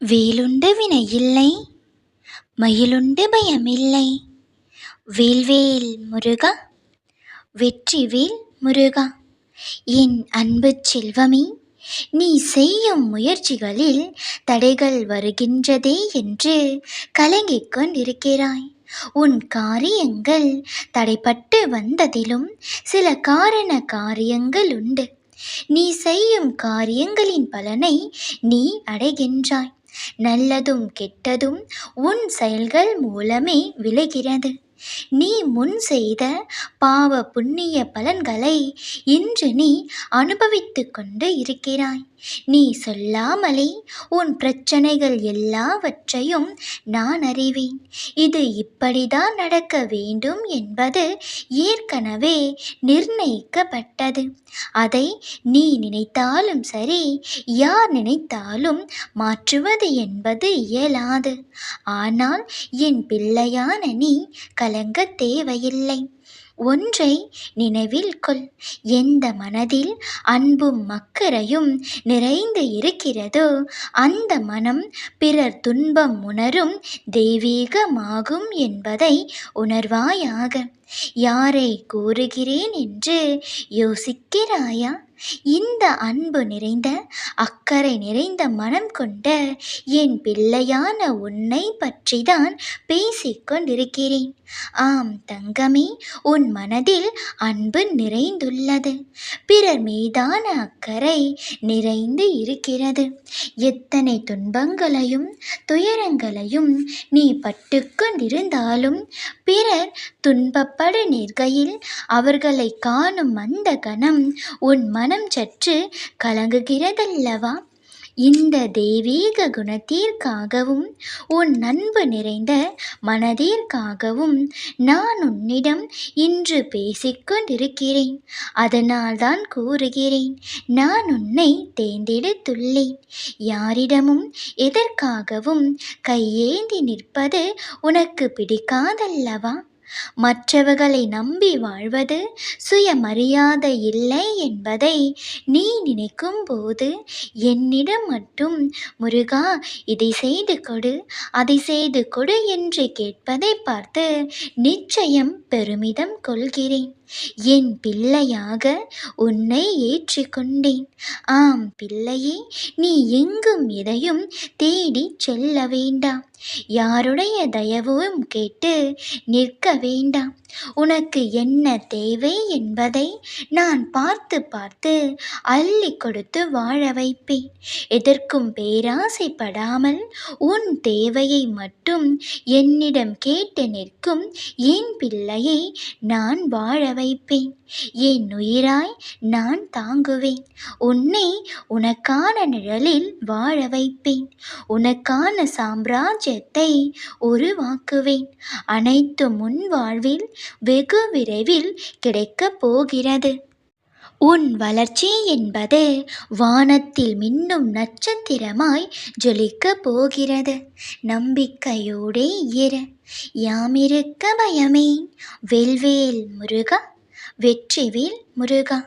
வேலுண்டு வினை இல்லை மயிலுண்டு பயமில்லை. வேல்வேல் முருகா வெற்றிவேல் முருகா என் அன்பு செல்வமே நீ செய்யும் முயற்சிகளில் தடைகள் வருகின்றதே என்று கலங்கிக் கொண்டிருக்கிறாய். உன் காரியங்கள் தடைப்பட்டு வந்ததிலும் சில காரண காரியங்கள் உண்டு. நீ செய்யும் காரியங்களின் பலனை நீ அடைகின்றாய். நல்லதும் கெட்டதும் உன் செயல்கள் மூலமே விளைகிறது. நீ முன் செய்த பாவ புண்ணிய பலன்களை இன்று நீ அனுபவித்து கொண்டு இருக்கிறாய். நீ சொல்லாமலே உன் பிரச்சனைகள் எல்லாவற்றையும் நான் அறிவேன். இது இப்படிதான் நடக்க வேண்டும் என்பது ஏற்கனவே நிர்ணயிக்கப்பட்டது. அதை நீ நினைத்தாலும் சரி யார் நினைத்தாலும் மாற்றுவது என்பது இயலாது. ஆனால் என் பிள்ளையான நீ கலங்க தேவையில்லை. ஒன்றை நினைவில் கொள். எந்த மனதில் அன்பும் மக்கரையும் நிறைந்து இருக்கிறதோ அந்த மனம் பிறர் துன்பம் உணரும் தெய்வீகமாகும் என்பதை உணர்வாயாக. யாரை கூறுகிறேன் என்று யோசிக்கிறாயா? இந்த அன்பு நிறைந்த அக்கறை நிறைந்த மனம் கொண்ட என் பிள்ளையான உன்னை பற்றிதான் பேசிக்கொண்டிருக்கிறேன் ஆம் தங்கமே உன் மனதில் அன்பு நிறைந்துள்ளது. பிறர் மீதான அக்கறை நிறைந்து இருக்கிறது. எத்தனை துன்பங்களையும் துயரங்களையும் நீ பட்டுக்கொண்டிருந்தாலும் பிறர் துன்பப்பட நிற்கையில் அவர்களை காணும் அந்த கணம் உன் மனம் சற்று கலங்குகிறதல்லவா? இந்த தெய்வீக குணத்திற்காகவும் உன் அன்பு நிறைந்த மனதிற்காகவும் நான் உன்னிடம் இன்று பேசிக்கொண்டிருக்கிறேன் அதனால்தான் கூறுகிறேன் நான் உன்னை தேர்ந்தெடுத்துள்ளேன். யாரிடமும் எதற்காகவும் கையேந்தி நிற்பது உனக்கு பிடிக்காதல்லவா? மற்றவர்களை நம்பி வாழ்வது சுயமரியாதை இல்லை என்பதை நீ நினைக்கும் போது என்னிடம் மட்டும் முருகா இதை செய்து கொடு. அதை செய்து கொடு என்று கேட்பதை பார்த்து நிச்சயம் பெருமிதம் கொள்கிறேன். என் பிள்ளையாக உன்னை ஏற்றிக்கொண்டேன். ஆம் பிள்ளையே நீ எங்கும் எதையும் தேடி செல்ல வேண்டாம். யாருடைய தயவும் கேட்டு நிற்க வேண்டாம். உனக்கு என்ன தேவை என்பதை நான் பார்த்து பார்த்து அள்ளி கொடுத்து வாழ வைப்பேன். எதற்கும் பேராசைப்படாமல் உன் தேவையை மட்டும் என்னிடம் கேட்டு நிற்கும் என் பிள்ளையை நான் வாழ வைப்பேன். என் உயிராய் நான் தாங்குவேன். உன்னை உனக்கான நிழலில் வாழ வைப்பேன். உனக்கான சாம்ராஜ்யத்தை உருவாக்குவேன். அனைத்து முன் வாழ்வில் வெகு விரைவில் கிடைக்கப் போகிறது. உன் வளர்ச்சி என்பது வானத்தில் மின்னும் நட்சத்திரமாய் ஜொலிக்கப் போகிறது. நம்பிக்கையோடே இரு. யாமிருக்க பயமே. வெல்வேல் முருகா வெற்றிவேல் முருகா.